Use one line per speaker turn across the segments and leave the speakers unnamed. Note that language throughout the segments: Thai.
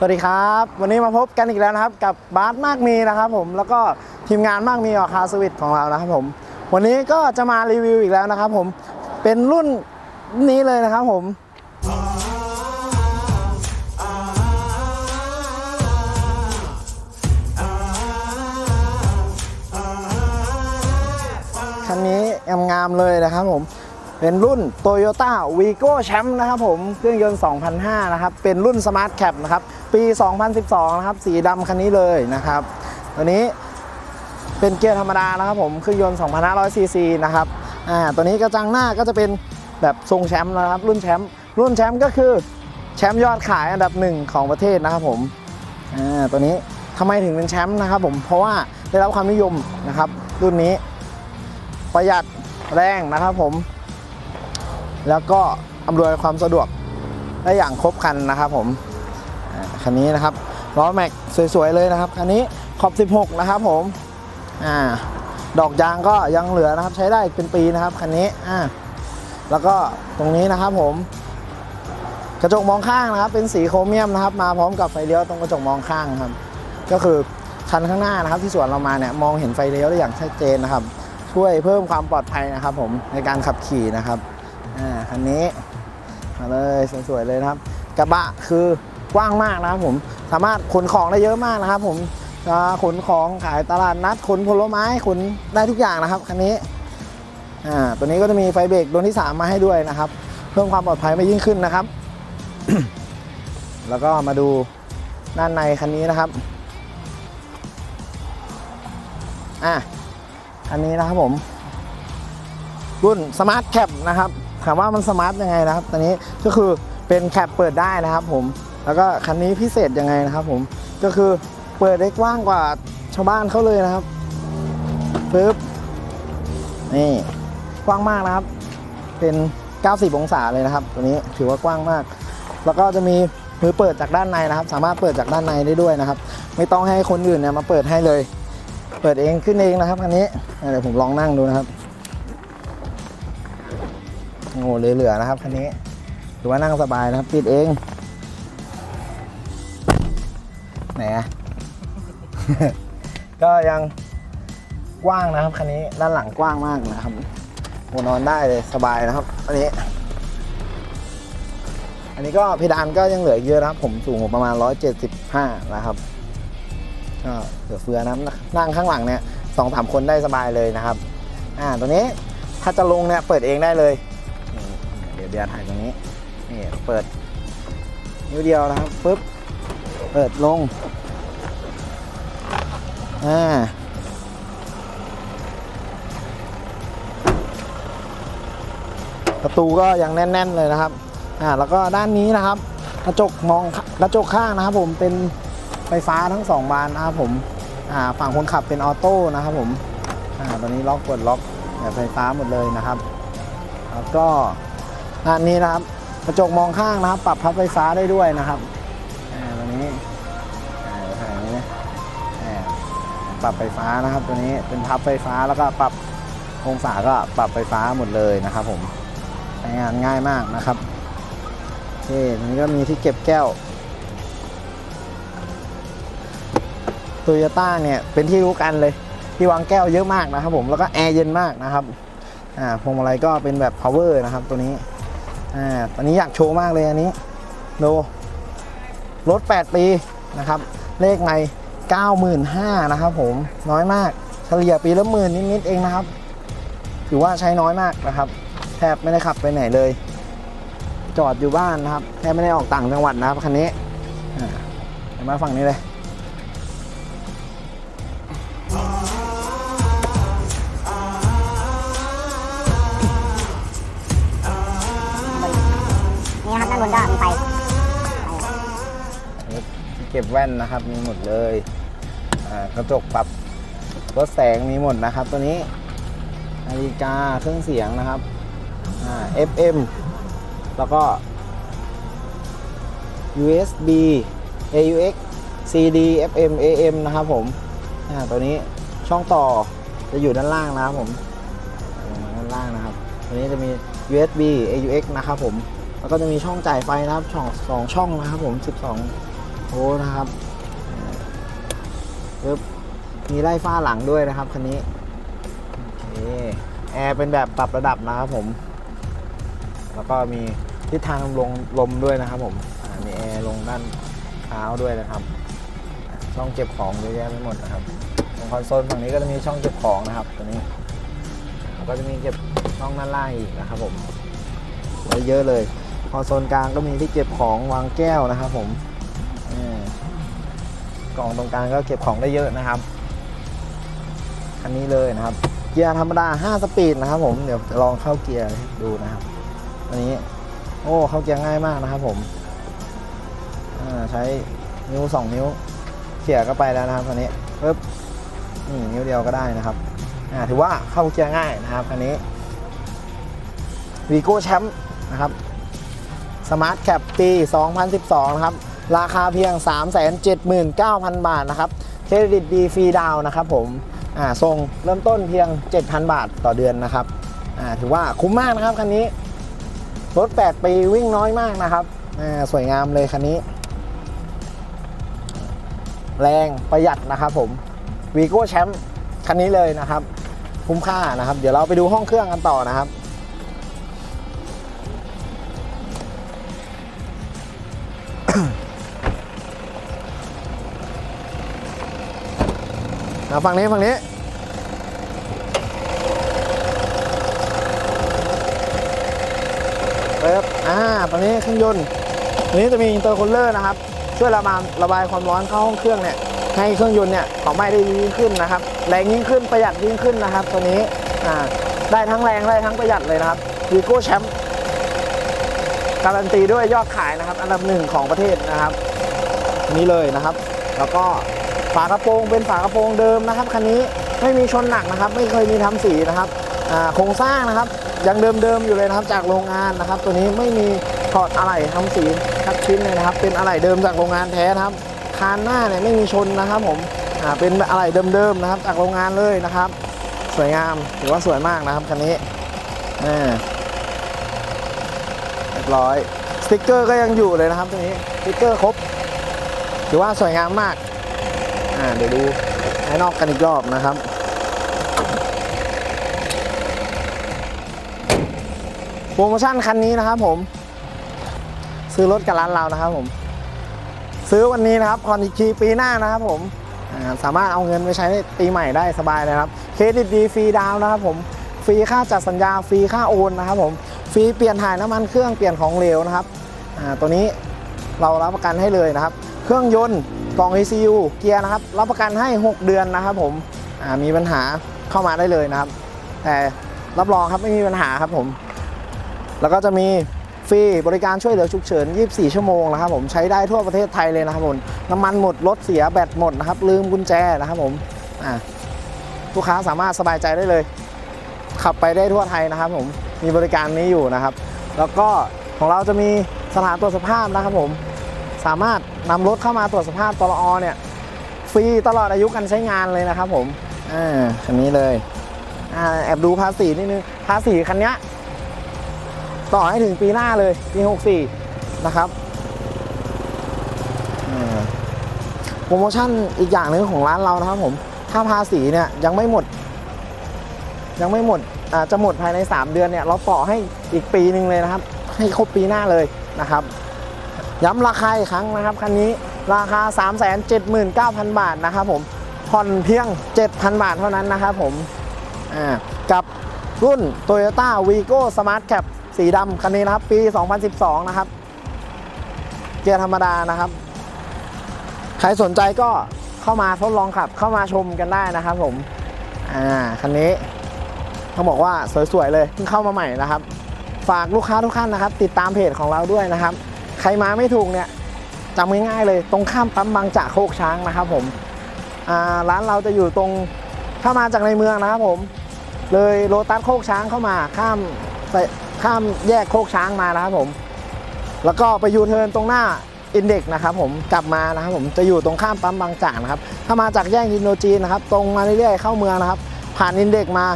สวัสดีครับ วันนี้มาพบกันอีกแล้วนะครับ กับบาสมากมีนะครับผมแล้วก็ทีมงานมากมีออคาสวิตของเรานะครับผมวันนี้ก็จะมารีวิวอีกแล้วนะครับผมเป็นรุ่นนี้เลยนะครับผมคันนี้งามๆเลยนะครับผม เป็นรุ่น Toyota Vigo Champ นะครับผม เครื่องยนต์ 2005 นะครับ เป็นรุ่น Smart Cap นะครับ ปี 2012 นะครับ สีดำคันนี้เลยนะครับ ตัวนี้เป็นเกียร์ธรรมดานะครับผม เครื่องยนต์ 2,500 ซีซีนะครับ อ่า ตัวนี้กระจังหน้าก็จะเป็นแบบทรงแชมป์นะครับ รุ่นแชมป์ รุ่นแชมป์ก็คือแชมป์ยอดขายอันดับหนึ่งของประเทศนะครับผม อ่า ตัวนี้ทำไมถึงเป็นแชมป์นะครับผม เพราะว่าได้รับความนิยมนะครับ รุ่นนี้ประหยัดแรงนะครับผม แล้วก็อำนวยความสะดวกได้อย่างครบครันนะครับผมคันนี้นะครับล้อแม็กสวยๆเลยนะครับคันนี้ขอบ 16 นะครับผมอ่าดอกยางก็ยังเหลือนะครับใช้ได้อีกเป็นปีนะครับคันนี้อ่าแล้วก็ตรงนี้นะครับผม กระจกมองข้างนะครับ เป็นสีโครเมียมนะครับ มาพร้อมกับไฟเลี้ยวตรงกระจกมองข้างครับ ก็คือคันข้างหน้านะครับ ที่สวนเรามาเนี่ยมองเห็นไฟเลี้ยวได้อย่างชัดเจนนะครับ ช่วยเพิ่มความปลอดภัยนะครับ ผมในการขับขี่นะครับ อ่าคันนี้มาเลยสวยๆเลยนะครับ กระบะคือกว้างมากนะครับผมสามารถขนของได้เยอะมากนะครับ ผมขนของขายตลาดนัดขนผลไม้ขนได้ทุกอย่างนะครับคันนี้อ่าตัวนี้ก็จะมีไฟเบรกดวงที่ 3 มาให้ด้วยนะครับ เพิ่มความปลอดภัยไปยิ่งขึ้นนะครับ แล้วก็มาดูด้านในคันนี้นะครับอะอันนี้นะครับผม รุ่นสมาร์ทแคปนะครับ ถามว่ามันสมาร์ทยังไงนะครับตอนนี้ก็คือเป็นแคปเปิดได้นะครับผมแล้วก็คันนี้พิเศษยังไงนะครับผมก็คือเปิดได้กว้างกว่าชาวบ้านเขาเลยนะครับปึ๊บนี่กว้างมากนะครับ เป็น 90 องศาเลยนะครับ ตัวนี้ถือว่ากว้างมาก แล้วก็จะมีมือเปิดจากด้านในนะครับ สามารถเปิดจากด้านในได้ด้วยนะครับ ไม่ต้องให้คนอื่นเนี่ยมาเปิดให้เลย เปิดเองขึ้นเองนะครับคันนี้เดี๋ยวผมลองนั่งดูนะครับ โอ้โหเหลือๆนะครับคันนี้ถือว่านั่งสบายนะครับ ปิดเอง ไหนอะ ก็ยังกว้างนะครับคันนี้ด้านหลังกว้างมากนะครับโอนอนได้เลยสบายนะครับ อันนี้ อันนี้ก็เพดานก็ยังเหลือเยอะนะครับ ผมสูงประมาณ 175 นะครับก็เหลือเฟือนะครับนั่งข้างหลังเนี่ยสองสามคนได้สบายเลยนะครับ อ่าตัวนี้ถ้าจะลงเนี่ยเปิดเองได้เลย นี้นี่เปิด นิ้วเดียวนะครับปุ๊บเปิดลงอ่าประตูก็ยังแน่น ๆ เลยนะครับอ่าแล้วก็ด้านนี้นะครับกระจกมองกระจกข้างนะครับ ผมเป็นไฟฟ้าทั้งสองบานนะครับผมอ่าฝั่งคนขับเป็นออโต้นะครับผมอ่าตอนนี้ล็อกกดล็อกแบบไฟฟ้าหมดเลยนะครับ แล้วก็ ด้านนี้นะครับกระจกมองข้างนะครับ ปรับพับไฟฟ้าได้ด้วยนะครับอ่าตัวนี้อ่าเดี๋ยวถ่ายนี้นะปรับไฟฟ้านะครับ ตัวนี้เป็นพับไฟฟ้าแล้วก็ปรับองศาก็ปรับไฟฟ้าหมดเลยนะครับ ผมใช้งานง่ายมากนะครับโอเคตรงนี้ก็มีที่เก็บแก้วโตโยต้าเนี่ยเป็นที่รู้กันเลยที่วางแก้วเยอะมากนะครับผมแล้วก็แอร์เย็นมากนะครับอ่าพวงมาลัยก็เป็นแบบ power นะครับตัวนี้ อ่าตอนนี้อยากโชว์มากเลยอันนี้ ดูรถ 8 ปีนะครับ เลขใน95,000นะครับผมน้อยมากเฉลี่ยปีละหมื่นนิดๆเองนะครับ ถือว่าใช้น้อยมากนะครับ แทบไม่ได้ขับไปไหนเลย จอดอยู่บ้านนะครับ แทบไม่ได้ออกต่างจังหวัดนะครับคันนี้มาฝั่งนี้เลย
ก็
บแว่นนะครับ มีหมดเลยกระจกปรับลดแสงมีหมดนะครับ ตัวนี้นาฬิกาเครื่องเสียงนะครับ FM แล้วก็ USB AUX CD FM AM นะครับผมตัวนี้ช่องต่อจะอยู่ด้านล่างนะครับผมด้านล่างนะครับ ตัวนี้จะมี USB AUX นะครับผม แล้วก็จะมีช่องจ่ายไฟนะครับช่องสองช่องนะครับผม 12 โอ้นะครับปึ๊บมีไล่ฟ้าหลังด้วยนะครับคันนี้โอเคแอร์เป็นแบบปรับระดับนะครับผม แล้วก็มีทิศทางลงลมด้วยนะครับผมมีแอร์ลงด้านเท้าด้วยนะครับ ช่องเก็บของเยอะแยะไปหมดนะครับตรงคอนโซลฝั่งนี้ก็จะมีช่องเก็บของนะครับตัวนี้แล้วก็จะมีเก็บช่องด้านล่างอีกนะครับผมไว้เยอะเลย คอนโซลกลางก็มีที่เก็บของวางแก้วนะครับผม กล่องตรงกลางก็เก็บของได้เยอะนะครับคันนี้เลยนะครับ เกียร์ธรรมดา 5 สปีดนะครับ ผมเดี๋ยวลองเข้าเกียร์ดูนะครับ อันนี้ โอ้เข้าเกียร์ง่ายมากนะครับ ผมใช้นิ้ว 2 นิ้วเขี่ยก็ไปแล้วนะครับคันนี้ปึ๊บนี่นิ้วเดียวก็ได้นะครับถือว่าเข้าเกียร์ง่ายนะครับคันนี้วีโก้แชมป์นะครับสมาร์ทแคปปี2012 นะครับ ราคาเพียง 379,000 บาทนะครับ เครดิตดีฟรีดาวนะครับผมอ่าส่งเริ่มต้นเพียง 7,000 บาทต่อเดือนนะครับอ่าถือว่าคุ้มมากนะครับคันนี้ รถ 8 ปีวิ่งน้อยมากนะครับอ่าสวยงามเลยคันนี้ แรงประหยัดนะครับผมวีโก้แชมป์คันนี้เลยนะครับ คุ้มค่านะครับ เดี๋ยวเราไปดูห้องเครื่องกันต่อนะครับ นะฝั่งนี้ฝั่งนี้ เปิดอ่าตอนนี้เครื่องยนต์ตรงนี้จะมีอินเตอร์คูลเลอร์นะครับ ช่วยระบายระบายความร้อนเข้าห้องเครื่องเนี่ย ให้เครื่องยนต์เนี่ยของไหม้ได้ยิ่งขึ้นนะครับ แรงยิ่งขึ้นประหยัดยิ่งขึ้นนะครับ ตัวนี้ อ่า ได้ทั้งแรงได้ทั้งประหยัดเลยนะครับวีโก้แชมป์การันตีด้วยยอดขายนะครับ อันดับหนึ่งของประเทศนะครับ นี้เลยนะครับ แล้วก็ากระโปรงเป็นฝากระโปรงเดิมนะครับคันนี้ไม่มีชนหนักนะครับ ไม่เคยมีทำสีนะครับโครงสร้างนะครับยังเดิมๆอยู่เลยนะครับจากโรงงานนะครับ ตัวนี้ไม่มีถอดอะไหล่ทำสีทักชิ้นเลยนะครับ เป็นอะไหล่เดิมจากโรงงานแท้นะครับคานหน้าเนี่ยไม่มีชนนะครับผมเป็นอะไหล่เดิมๆนะครับ จากโรงงานเลยนะครับ สวยงามถือว่าสวยมากนะครับคันนี้เรียบร้อยสติกเกอร์ก็ยังอยู่เลยนะครับตัวนี้สติกเกอร์ครบถือว่าสวยงามมาก เดี๋ยวดูภายนอกกันอีกรอบนะครับ โปรโมชั่นคันนี้นะครับผม ซื้อรถกับร้านเรานะครับผม ซื้อวันนี้นะครับผ่อนอีกทีปีหน้านะครับผมสามารถเอาเงินไปใช้ในปีใหม่ได้สบายเลยครับ เครดิตดีฟรีดาวนะครับผม ฟรีค่าจัดสัญญา ฟรีค่าโอนนะครับผม ฟรีเปลี่ยนถ่ายน้ำมันเครื่องเปลี่ยนของเหลวนะครับ ตัวนี้เรารับประกันให้เลยนะครับ เครื่องยนต์ กล่อง ECU เกียร์นะครับรับประกันให้ 6 เดือนนะครับผมอ่ามีปัญหาเข้ามาได้เลยนะครับ แต่รับรองครับไม่มีปัญหาครับผม แล้วก็จะมีฟรีบริการช่วยเหลือฉุกเฉิน 24 ชั่วโมงนะครับผมใช้ได้ทั่วประเทศไทยเลยนะครับผมน้ำมันหมดรถเสียแบตหมดนะครับ ลืมกุญแจนะครับผมอ่าลูกค้าสามารถสบายใจได้เลย ขับไปได้ทั่วไทยนะครับผมมีบริการนี้อยู่นะครับ แล้วก็ของเราจะมีสถานตรวจสภาพนะครับผม สามารถนำรถเข้ามาตรวจสภาพตลอเนี่ยฟรีตลอดอายุการใช้งานเลยนะครับผมอ่าคันนี้เลยอ่าแอบดูภาษีนิดนึงภาษีคันเนี้ยต่อให้ถึงปีหน้าเลยปี 64 นะครับอ่าโปรโมชั่นอีกอย่างหนึ่งของร้านเรานะครับผมถ้าภาษีเนี่ยยังไม่หมด ยังไม่หมดอ่าจะหมดภายใน 3 เดือนเนี่ยเราต่อให้อีกปีหนึ่งเลยนะครับ ให้ครบปีหน้าเลยนะครับ ย้ำราคาอีกครั้งนะครับคันนี้ราคา 379,000 บาทนะครับผมผ่อนเพียง 7,000 บาทเท่านั้นนะครับผมอ่ากับรุ่น Toyota Vigo Smart Cap สีดำคันนี้นะครับ ปี 2012 นะครับ เกียร์ธรรมดานะครับ ใครสนใจก็เข้ามาทดลองขับเข้ามาชมกันได้นะครับผมอ่าคันนี้ต้องบอกว่าสวยๆเลยเพิ่งเข้ามาใหม่นะครับ ฝากลูกค้าทุกท่านนะครับ ติดตามเพจของเราด้วยนะครับ ใครมาไม่ถูกเนี่ยจำง่ายๆเลย ตรงข้ามปั๊มบางจากโคกช้างนะครับผมร้านเราจะอยู่ตรงถ้ามาจากในเมืองนะครับผม เลยโลตัสโคกช้างเข้ามาข้ามไปข้ามแยกโคกช้างมานะครับผม แล้วก็ไปยูเทิร์นตรงหน้าอินเด็กนะครับผมกลับมานะครับผมจะอยู่ตรงข้ามปั๊มบางจากนะครับ ถ้ามาจากแยกอินโดจีนนะครับ ตรงมาเรื่อยๆเข้าเมืองนะครับ ผ่านอินเด็กมา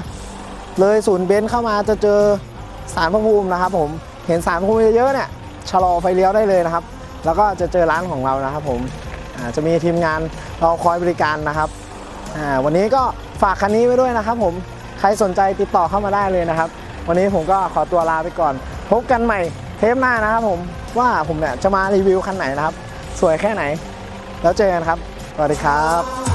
เลยศูนย์เบนซ์เข้ามาจะเจอสารพระภูมินะครับผมเห็นสารพระภูมิเยอะๆเนี่ย ชะลอไฟเลี้ยวได้เลยนะครับ แล้วก็จะเจอร้านของเรานะครับผมจะมีทีมงานรอคอยบริการนะครับวันนี้ก็ฝากคันนี้ไว้ด้วยนะครับ ผมใครสนใจติดต่อเข้ามาได้เลยนะครับ วันนี้ผมก็ขอตัวลาไปก่อน พบกันใหม่เทปหน้านะครับผมว่าผมเนี่ยจะมารีวิวคันไหนนะครับ สวยแค่ไหน แล้วเจอกันครับสวัสดีครับ